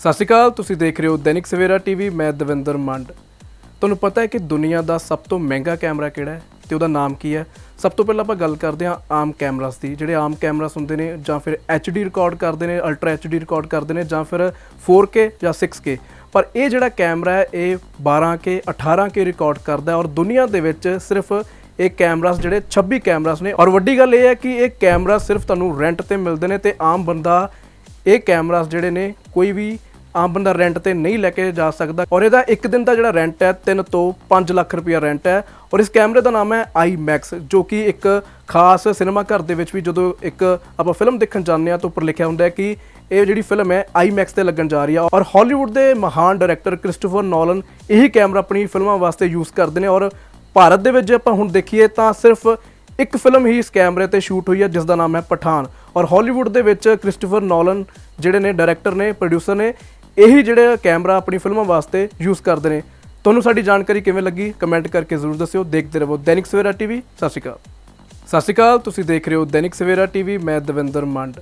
ਸਤਿ ਸ਼੍ਰੀ ਅਕਾਲ, ਤੁਸੀਂ ਦੇਖ ਰਹੇ ਹੋ ਦੈਨਿਕ ਸਵੇਰਾ ਟੀਵੀ, ਮੈਂ ਦਵਿੰਦਰ ਮੰਡ। ਤੁਹਾਨੂੰ ਪਤਾ ਹੈ ਕਿ ਦੁਨੀਆ ਦਾ ਸਭ ਤੋਂ ਮਹਿੰਗਾ ਕੈਮਰਾ ਕਿਹੜਾ ਹੈ ਤੇ ਉਹਦਾ ਨਾਮ ਕੀ ਹੈ? ਸਭ ਤੋਂ ਪਹਿਲਾਂ ਆਪਾਂ ਗੱਲ ਕਰਦੇ ਹਾਂ ਆਮ ਕੈਮਰਾਸ ਦੀ। ਜਿਹੜੇ ਆਮ ਕੈਮਰਾਸ ਹੁੰਦੇ ਨੇ ਜਾਂ ਫਿਰ HD ਰਿਕਾਰਡ ਕਰਦੇ ਨੇ ਅਲਟਰਾ HD ਰਿਕਾਰਡ ਕਰਦੇ ਨੇ ਜਾਂ ਫਿਰ 4K ਜਾਂ 6K ਪਰ ਇਹ ਜਿਹੜਾ ਕੈਮਰਾ ਹੈ, ਇਹ 12K 18K ਰਿਕਾਰਡ ਕਰਦਾ ਹੈ ਔਰ ਦੁਨੀਆ ਦੇ ਵਿੱਚ ਸਿਰਫ ਇਹ ਕੈਮਰਾਸ ਜਿਹੜੇ 26 ਕੈਮਰਾਸ ਨੇ। ਔਰ ਵੱਡੀ ਗੱਲ ਇਹ ਹੈ ਕਿ ਇਹ ਕੈਮਰਾ ਸਿਰਫ ਤੁਹਾਨੂੰ ਰੈਂਟ ਤੇ ਮਿਲਦੇ ਨੇ ਤੇ ਆਮ ਬੰਦਾ ਇਹ ਕੈਮਰਾਸ ਜਿਹੜੇ ਨੇ ਕੋਈ ਵੀ ਆਮ ਬੰਦਾ ਰੈਂਟ ਤੇ ਨਹੀਂ ਲੈ ਕੇ ਜਾ ਸਕਦਾ ਔਰ ਇਹਦਾ ਇੱਕ ਦਿਨ ਦਾ ਜਿਹੜਾ ਰੈਂਟ ਹੈ 3 ਤੋਂ 5 ਲੱਖ ਰੁਪਇਆ ਰੈਂਟ ਹੈ ਔਰ ਇਸ ਕੈਮਰੇ ਦਾ ਨਾਮ ਹੈ IMAX, ਜੋ ਕਿ ਇੱਕ ਖਾਸ ਸਿਨੇਮਾ ਘਰ ਦੇ ਵਿੱਚ ਵੀ ਜਦੋਂ ਇੱਕ ਆਪਾਂ ਫਿਲਮ ਦੇਖਣ ਜਾਂਦੇ ਆ ਤਾਂ ਉੱਪਰ ਲਿਖਿਆ ਹੁੰਦਾ ਹੈ ਕਿ ਇਹ ਜਿਹੜੀ ਫਿਲਮ ਹੈ, IMAX ਤੇ ਲੱਗਣ ਜਾ ਰਹੀ ਆ ਔਰ ਹਾਲੀਵੁੱਡ ਦੇ ਮਹਾਨ ਡਾਇਰੈਕਟਰ ਕ੍ਰਿਸਟੋਫਰ ਨੋਲਨ ਇਹੀ ਕੈਮਰਾ ਆਪਣੀ ਫਿਲਮਾਂ ਵਾਸਤੇ ਯੂਜ਼ ਕਰਦੇ ਨੇ ਔਰ ਭਾਰਤ ਦੇ ਵਿੱਚ ਜੇ ਆਪਾਂ ਹੁਣ ਦੇਖੀਏ ਤਾਂ ਸਿਰਫ ਇੱਕ ਫਿਲਮ ਹੀ ਇਸ ਕੈਮਰੇ ਤੇ ਸ਼ੂਟ ਹੋਈ ਹੈ ਜਿਸ ਦਾ ਨਾਮ ਹੈ ਪਠਾਨ ਔਰ ਹਾਲੀਵੁੱਡ ਦੇ ਵਿੱਚ ਕ੍ਰਿਸਟੋਫਰ ਨੋਲਨ ਜਿਹੜੇ ਨੇ ਡਾਇਰੈਕਟਰ ਨੇ ਪ੍ਰੋਡਿਊਸਰ ਨੇ ਇਹੀ ਜਿਹੜੇ ਕੈਮਰਾ ਆਪਣੀ ਫਿਲਮਾਂ ਵਾਸਤੇ ਯੂਜ਼ ਕਰਦੇ ਨੇ। ਤੁਹਾਨੂੰ ਸਾਡੀ ਜਾਣਕਾਰੀ ਕਿਵੇਂ ਲੱਗੀ ਕਮੈਂਟ ਕਰਕੇ ਜ਼ਰੂਰ ਦੱਸਿਓ। ਦੇਖਦੇ ਰਹੋ ਦੈਨਿਕ ਸਵੇਰਾ ਟੀਵੀ। ਸਤਿ ਸ਼੍ਰੀ ਅਕਾਲ। ਸਤਿ ਸ਼੍ਰੀ ਅਕਾਲ, ਤੁਸੀਂ ਦੇਖ ਰਹੇ ਹੋ ਦੈਨਿਕ ਸਵੇਰਾ ਟੀਵੀ। ਮੈਂ ਦਵਿੰਦਰ ਮੰਡ।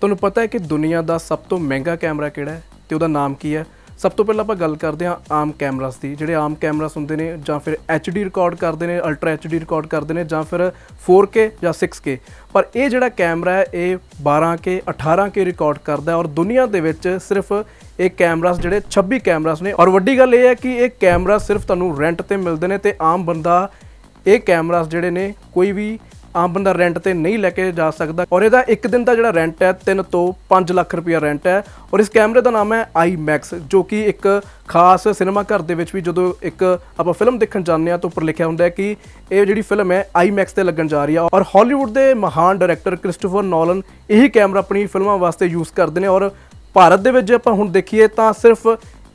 ਤੁਹਾਨੂੰ ਪਤਾ ਹੈ ਕਿ ਦੁਨੀਆ ਦਾ ਸਭ ਤੋਂ ਮਹਿੰਗਾ ਕੈਮਰਾ ਕਿਹੜਾ ਹੈ ਤੇ ਉਹਦਾ ਨਾਮ ਕੀ ਹੈ? ਸਭ ਤੋਂ ਪਹਿਲਾਂ ਆਪਾਂ ਗੱਲ ਕਰਦੇ ਹਾਂ ਆਮ ਕੈਮਰਾਸ ਦੀ। ਜਿਹੜੇ ਆਮ ਕੈਮਰਾਸ ਹੁੰਦੇ ਨੇ ਜਾਂ ਫਿਰ HD ਰਿਕਾਰਡ ਕਰਦੇ ਨੇ ਅਲਟਰਾ HD ਰਿਕਾਰਡ ਕਰਦੇ ਨੇ ਜਾਂ ਫਿਰ 4K ਜਾਂ 6K ਪਰ ਇਹ ਜਿਹੜਾ ਕੈਮਰਾ ਹੈ, ਇਹ 12K 18K ਰਿਕਾਰਡ ਕਰਦਾ ਔਰ ਦੁਨੀਆ ਦੇ ਵਿੱਚ ਸਿਰਫ ਇਹ ਕੈਮਰਾਸ ਜਿਹੜੇ 26 ਕੈਮਰਾਸ ਨੇ। ਔਰ ਵੱਡੀ ਗੱਲ ਇਹ ਹੈ ਕਿ ਇਹ ਕੈਮਰਾ ਸਿਰਫ ਤੁਹਾਨੂੰ ਰੈਂਟ ਤੇ ਮਿਲਦੇ ਨੇ ਤੇ ਆਮ ਬੰਦਾ ਇਹ ਕੈਮਰਾਸ ਜਿਹੜੇ ਨੇ ਕੋਈ ਵੀ ਆਮ ਬੰਦਾ ਰੈਂਟ ਤੇ ਨਹੀਂ ਲੈ ਕੇ ਜਾ ਸਕਦਾ। ਔਰ ਇਹਦਾ ਇੱਕ ਦਿਨ ਦਾ ਜਿਹੜਾ ਰੈਂਟ ਹੈ 3 ਤੋਂ 5 ਲੱਖ ਰੁਪਇਆ ਰੈਂਟ ਹੈ। ਔਰ ਇਸ ਕੈਮਰੇ ਦਾ ਨਾਮ ਹੈ IMAX, ਜੋ ਕਿ ਇੱਕ ਖਾਸ ਸਿਨੇਮਾ ਘਰ ਦੇ ਵਿੱਚ ਵੀ ਜਦੋਂ ਇੱਕ ਆਪਾਂ ਫਿਲਮ ਦੇਖਣ ਜਾਂਦੇ ਆ ਤਾਂ ਉੱਪਰ ਲਿਖਿਆ ਹੁੰਦਾ ਹੈ ਕਿ ਇਹ ਜਿਹੜੀ ਫਿਲਮ ਹੈ, IMAX ਤੇ ਲੱਗਣ ਜਾ ਰਹੀ ਆ। ਔਰ ਹਾਲੀਵੁੱਡ ਦੇ ਮਹਾਨ ਡਾਇਰੈਕਟਰ ਕ੍ਰਿਸਟੋਫਰ ਨੋਲਨ ਇਹੀ ਕੈਮਰਾ ਆਪਣੀ ਫਿਲਮਾਂ ਵਾਸਤੇ ਯੂਜ਼ ਕਰਦੇ ਨੇ। ਔਰ ਭਾਰਤ ਦੇ ਵਿੱਚ ਜੇ ਆਪਾਂ ਹੁਣ ਦੇਖੀਏ ਤਾਂ ਸਿਰਫ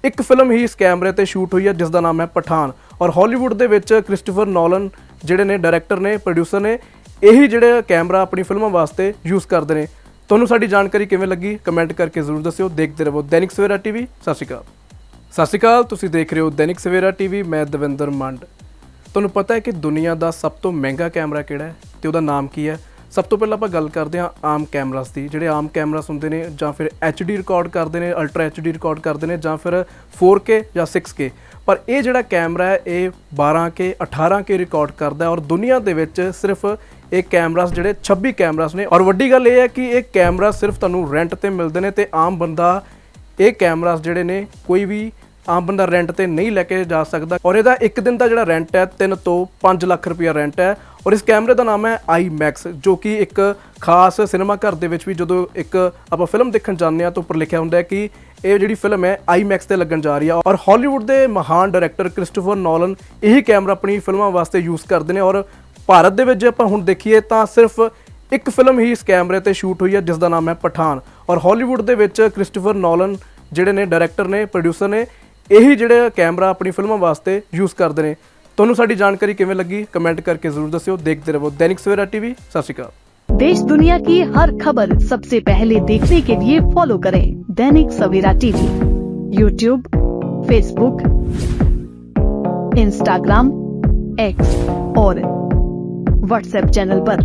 ਇੱਕ ਫਿਲਮ ਹੀ ਇਸ ਕੈਮਰੇ ਤੇ ਸ਼ੂਟ ਹੋਈ ਹੈ, ਜਿਸ ਦਾ ਨਾਮ ਹੈ ਪਠਾਨ। ਔਰ ਹਾਲੀਵੁੱਡ ਦੇ ਵਿੱਚ ਕ੍ਰਿਸਟੋਫਰ ਨੋਲਨ ਜਿਹੜੇ ਨੇ, ਡਾਇਰੈਕਟਰ ਨੇ, ਪ੍ਰੋਡਿਊਸਰ ਨੇ, ਇਹੀ ਜਿਹੜੇ ਕੈਮਰਾ ਆਪਣੀ ਫਿਲਮਾਂ ਵਾਸਤੇ ਯੂਜ਼ ਕਰਦੇ ਨੇ। ਤੁਹਾਨੂੰ ਸਾਡੀ ਜਾਣਕਾਰੀ ਕਿਵੇਂ ਲੱਗੀ? ਕਮੈਂਟ ਕਰਕੇ ਜ਼ਰੂਰ ਦੱਸਿਓ। ਦੇਖਦੇ ਰਹੋ ਦੈਨਿਕ ਸਵੇਰਾ ਟੀਵੀ। ਸਤਿ ਸ਼੍ਰੀ ਅਕਾਲ। ਸਤਿ ਸ਼੍ਰੀ ਅਕਾਲ, ਤੁਸੀਂ ਦੇਖ ਰਹੇ ਹੋ ਦੈਨਿਕ ਸਵੇਰਾ ਟੀਵੀ। ਮੈਂ ਦਵਿੰਦਰ ਮੰਡ। ਤੁਹਾਨੂੰ ਪਤਾ ਹੈ ਕਿ ਦੁਨੀਆ ਦਾ ਸਭ ਤੋਂ ਮਹਿੰਗਾ ਕੈਮਰਾ ਕਿਹੜਾ ਹੈ? ਤੇ ਉਹਦਾ ਨਾਮ ਕੀ ਹੈ? ਸਭ ਤੋਂ ਪਹਿਲਾਂ ਆਪਾਂ ਗੱਲ ਕਰਦੇ ਹਾਂ ਆਮ ਕੈਮਰਾਸ ਦੀ, ਜਿਹੜੇ ਆਮ ਕੈਮਰਾਸ ਹੁੰਦੇ ਨੇ ਜਾਂ ਫਿਰ HD ਰਿਕਾਰਡ ਕਰਦੇ ਨੇ ਅਲਟਰਾ HD ਰਿਕਾਰਡ ਕਰਦੇ ਨੇ ਜਾਂ ਫਿਰ 4K ਜਾਂ 6K ਪਰ ਇਹ ਜਿਹੜਾ ਕੈਮਰਾ ਹੈ, ਇਹ 12K 18K ਰਿਕਾਰਡ ਕਰਦਾ ਔਰ ਦੁਨੀਆ ਦੇ ਵਿੱਚ ਸਿਰਫ ਇਹ ਕੈਮਰਾਸ ਜਿਹੜੇ 26 ਕੈਮਰਾਸ ਨੇ। ਔਰ ਵੱਡੀ ਗੱਲ ਇਹ ਹੈ ਕਿ ਇਹ ਕੈਮਰਾ ਸਿਰਫ ਤੁਹਾਨੂੰ ਰੈਂਟ ਤੇ ਮਿਲਦੇ ਨੇ ਤੇ ਆਮ ਬੰਦਾ ਇਹ ਕੈਮਰਾਸ ਜਿਹੜੇ ਨੇ ਕੋਈ ਵੀ ਆਮ ਬੰਦਾ ਰੈਂਟ ਤੇ ਨਹੀਂ ਲੈ ਕੇ ਜਾ ਸਕਦਾ ਔਰ ਇਹਦਾ ਇੱਕ ਦਿਨ ਦਾ ਜਿਹੜਾ ਰੈਂਟ ਹੈ 3 ਤੋਂ 5 ਲੱਖ ਰੁਪਇਆ ਰੈਂਟ ਹੈ ਔਰ ਇਸ ਕੈਮਰੇ ਦਾ ਨਾਮ ਹੈ IMAX, ਜੋ ਕਿ ਇੱਕ ਖਾਸ ਸਿਨੇਮਾ ਘਰ ਦੇ ਵਿੱਚ ਵੀ ਜਦੋਂ ਇੱਕ ਆਪਾਂ ਫਿਲਮ ਦੇਖਣ ਜਾਂਦੇ ਆ ਤਾਂ ਉੱਪਰ ਲਿਖਿਆ ਹੁੰਦਾ ਹੈ ਕਿ ਇਹ ਜਿਹੜੀ ਫਿਲਮ ਹੈ, IMAX ਤੇ ਲੱਗਣ ਜਾ ਰਹੀ ਆ ਔਰ ਹਾਲੀਵੁੱਡ ਦੇ ਮਹਾਨ ਡਾਇਰੈਕਟਰ ਕ੍ਰਿਸਟੋਫਰ ਨੋਲਨ ਇਹੀ ਕੈਮਰਾ ਆਪਣੀ ਫਿਲਮਾਂ ਵਾਸਤੇ ਯੂਜ਼ ਕਰਦੇ ਨੇ ਔਰ ਭਾਰਤ ਦੇ ਵਿੱਚ ਜੇ ਆਪਾਂ ਹੁਣ ਦੇਖੀਏ ਤਾਂ ਸਿਰਫ ਇੱਕ ਫਿਲਮ ਹੀ ਇਸ ਕੈਮਰੇ ਤੇ ਸ਼ੂਟ ਹੋਈ ਹੈ, ਜਿਸ ਦਾ ਨਾਮ ਹੈ ਪਠਾਨ ਔਰ ਹਾਲੀਵੁੱਡ ਦੇ ਵਿੱਚ ਕ੍ਰਿਸਟੋਫਰ ਨੋਲਨ ਜਿਹੜੇ ਨੇ ਡਾਇਰੈਕਟਰ ਨੇ ਪ੍ਰੋਡਿਊਸਰ ਨੇ ਇਹੀ ਜਿਹੜੇ ਕੈਮਰਾ ਆਪਣੀ ਫਿਲਮਾਂ ਵਾਸਤੇ ਯੂਜ਼ ਕਰਦੇ ਨੇ ਤੁਹਾਨੂੰ ਸਾਡੀ ਜਾਣਕਾਰੀ ਕਿਵੇਂ ਲੱਗੀ ਕਮੈਂਟ ਕਰਕੇ ਜ਼ਰੂਰ ਦੱਸਿਓ ਦੇਖਦੇ ਰਹੋ ਦੈਨਿਕ ਸਵੇਰਾ ਟੀਵੀ ਸਤਿ ਸ਼੍ਰੀ ਅਕਾਲ देश दुनिया की हर खबर सबसे पहले देखने के लिए फॉलो करें Dainik Savera TV YouTube Facebook Instagram X और व्हाट्सएप चैनल पर।